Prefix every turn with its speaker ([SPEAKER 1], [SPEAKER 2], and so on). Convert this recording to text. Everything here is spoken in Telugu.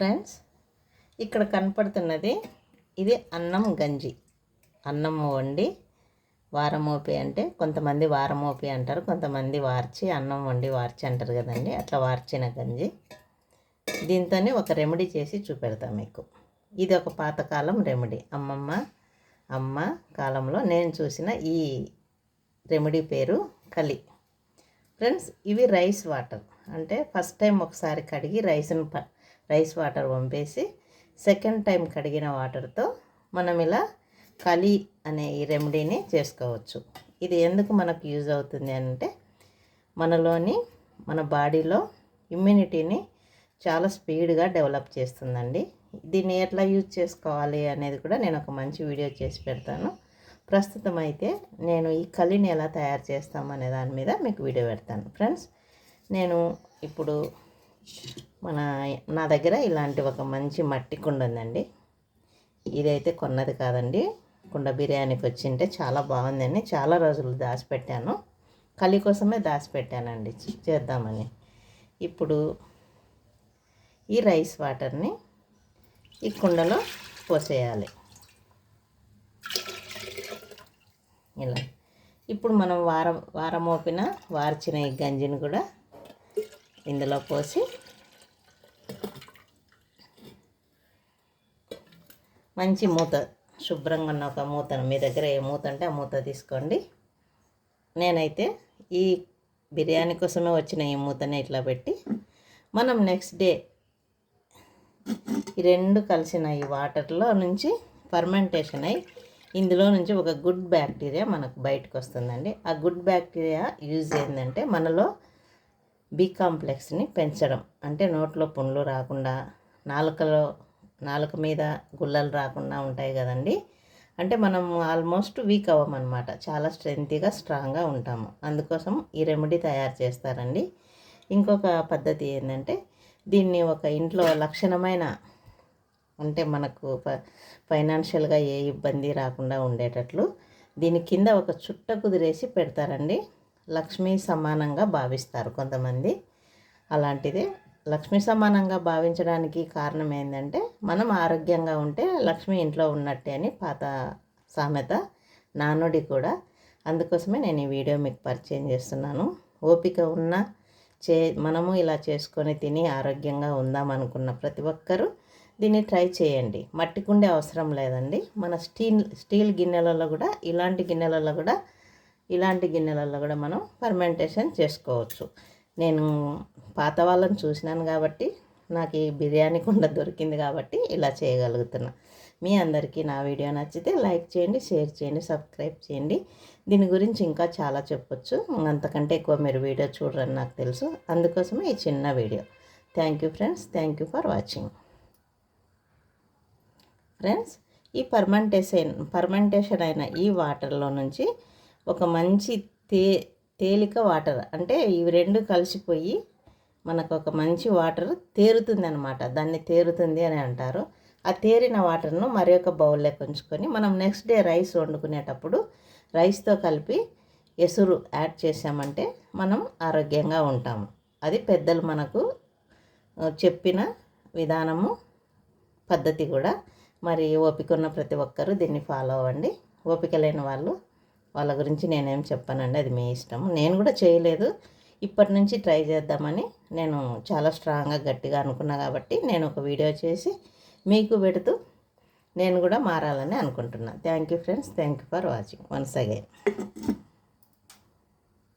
[SPEAKER 1] ఫ్రెండ్స్ ఇక్కడ కనపడుతున్నది ఇది అన్నం గంజి. అన్నం వండి వారమోపి అంటే కొంతమంది వారమోపి అంటారు కొంతమంది వార్చి అన్నం వండి వార్చి అంటారు కదండి అట్లా వార్చిన గంజి. దీంతోనే ఒక రెమెడీ చేసి చూపెడతాం మీకు. ఇది ఒక పాతకాలం రెమెడీ. అమ్మమ్మ అమ్మ కాలంలో నేను చూసిన ఈ రెమెడీ పేరు కలి. ఫ్రెండ్స్ ఇవి రైస్ వాటర్. అంటే ఫస్ట్ టైం ఒకసారి కడిగి రైస్ను ప రైస్ వాటర్ పంపేసి సెకండ్ టైం కడిగిన వాటర్తో మనం ఇలా కలి అనే ఈ రెమెడీని చేసుకోవచ్చు. ఇది ఎందుకు మనకు యూజ్ అవుతుంది అంటే మనలోని మన బాడీలో ఇమ్యూనిటీని చాలా స్పీడ్గా డెవలప్ చేస్తుందండి. దీన్ని ఎట్లా యూజ్ చేసుకోవాలి అనేది కూడా నేను ఒక మంచి వీడియో చేసి పెడతాను. ప్రస్తుతం అయితే నేను ఈ కలిని ఎలా తయారు చేస్తామనే దాని మీద మీకు వీడియో పెడతాను. ఫ్రెండ్స్ నేను ఇప్పుడు మన నా దగ్గర ఇలాంటి ఒక మంచి మట్టి కుండ ఉందండి. ఇదైతే కొన్నది కాదండి. కుండ బిర్యానీకి వచ్చింటే చాలా బాగుందండి. చాలా రోజులు దాచిపెట్టాను. కలి కోసమే దాచిపెట్టానండి. చేద్దామని. ఇప్పుడు ఈ రైస్ వాటర్ని ఈ కుండలో పోసేయాలి. ఇలా. ఇప్పుడు మనం వారం వారం వార్చిన ఈ గంజిని కూడా ఇందులో పోసి మంచి మూత శుభ్రంగా ఉన్న ఒక మూతను మీ దగ్గర ఏ మూత అంటే ఆ మూత తీసుకోండి. నేనైతే ఈ బిర్యానీ కోసమే వచ్చిన ఈ మూతని ఇట్లా పెట్టి మనం నెక్స్ట్ డే ఈ రెండు కలిసిన ఈ వాటర్లో నుంచి ఫర్మెంటేషన్ అయ్యి ఇందులో నుంచి ఒక గుడ్ బ్యాక్టీరియా మనకు బయటకు వస్తుందండి. ఆ గుడ్ బ్యాక్టీరియా యూజ్ ఏంటంటే మనలో బి కాంప్లెక్స్ని పెంచడం. అంటే నోట్లో పుండ్లు రాకుండా నాలుకలో నాలుక మీద గుల్లలు రాకుండా ఉంటాయి కదండి. అంటే మనం ఆల్మోస్ట్ వీక్ అవ్వమన్నమాట. చాలా స్ట్రెంగ్గా స్ట్రాంగ్గా ఉంటాము. అందుకోసం ఈ రెమెడీ తయారు చేస్తారండి. ఇంకొక పద్ధతి ఏంటంటే దీన్ని ఒక ఇంట్లో లక్షణమైన అంటే మనకు ఫైనాన్షియల్గా ఏ ఇబ్బంది రాకుండా ఉండేటట్లు దీని కింద ఒక చుట్ట కుదిరేసి పెడతారండి. లక్ష్మీ సమానంగా భావిస్తారు కొంతమంది. అలాంటిది లక్ష్మి సమానంగా భావించడానికి కారణం ఏంటంటే మనం ఆరోగ్యంగా ఉంటే లక్ష్మి ఇంట్లో ఉన్నట్టే అని పాత సామెత నానుడి కూడా. అందుకోసమే నేను ఈ వీడియో మీకు పరిచయం చేస్తున్నాను. ఓపిక ఉన్న చే మనము ఇలా చేసుకొని తిని ఆరోగ్యంగా ఉందాం అనుకున్న ప్రతి ఒక్కరూ దీన్ని ట్రై చేయండి. మట్టి కుండే అవసరం లేదండి. మన స్టీల్ స్టీల్ గిన్నెలలో కూడా ఇలాంటి గిన్నెలలో కూడా ఇలాంటి గిన్నెలలో కూడా మనం ఫర్మెంటేషన్ చేసుకోవచ్చు. నేను పాత వాళ్ళని చూసినాను కాబట్టి నాకు ఈ బిర్యానీ కుండ దొరికింది కాబట్టి ఇలా చేయగలుగుతున్నా. మీ అందరికీ నా వీడియో నచ్చితే లైక్ చేయండి షేర్ చేయండి సబ్స్క్రైబ్ చేయండి. దీని గురించి ఇంకా చాలా చెప్పొచ్చు. అంతకంటే ఎక్కువ మీరు వీడియో చూడరని నాకు తెలుసు. అందుకోసమే ఈ చిన్న video. Thank you friends thank you for watching friends ఈ పర్మెంటేషన్ పర్మెంటేషన్ అయిన ఈ వాటర్లో నుంచి ఒక మంచి తే తేలిక వాటర్. అంటే ఇవి రెండు కలిసిపోయి మనకు ఒక మంచి వాటర్ తేరుతుంది అనమాట దాన్ని తేరుతుంది అని అంటారు. ఆ తేరిన వాటర్ను మరి ఒక బౌల్లోకి ఉంచుకొని మనం నెక్స్ట్ డే రైస్ వండుకునేటప్పుడు రైస్తో కలిపి ఎసురు యాడ్ చేసామంటే మనం ఆరోగ్యంగా ఉంటాము. అది పెద్దలు మనకు చెప్పిన విధానము పద్ధతి కూడా. మరి ఓపిక ఉన్న ప్రతి ఒక్కరూ దీన్ని ఫాలో అవ్వండి. ఓపిక లేని వాళ్ళు వాళ్ళ గురించి నేనేం చెప్పానండి అది మీ ఇష్టం నేను కూడా చేయలేదు. ఇప్పటి నుంచి ట్రై చేద్దామని నేను చాలా స్ట్రాంగ్గా గట్టిగా అనుకున్నా కాబట్టి నేను ఒక వీడియో చేసి మీకు పెడుతూ నేను కూడా మారాలని అనుకుంటున్నాను thank you friends thank you for watching once again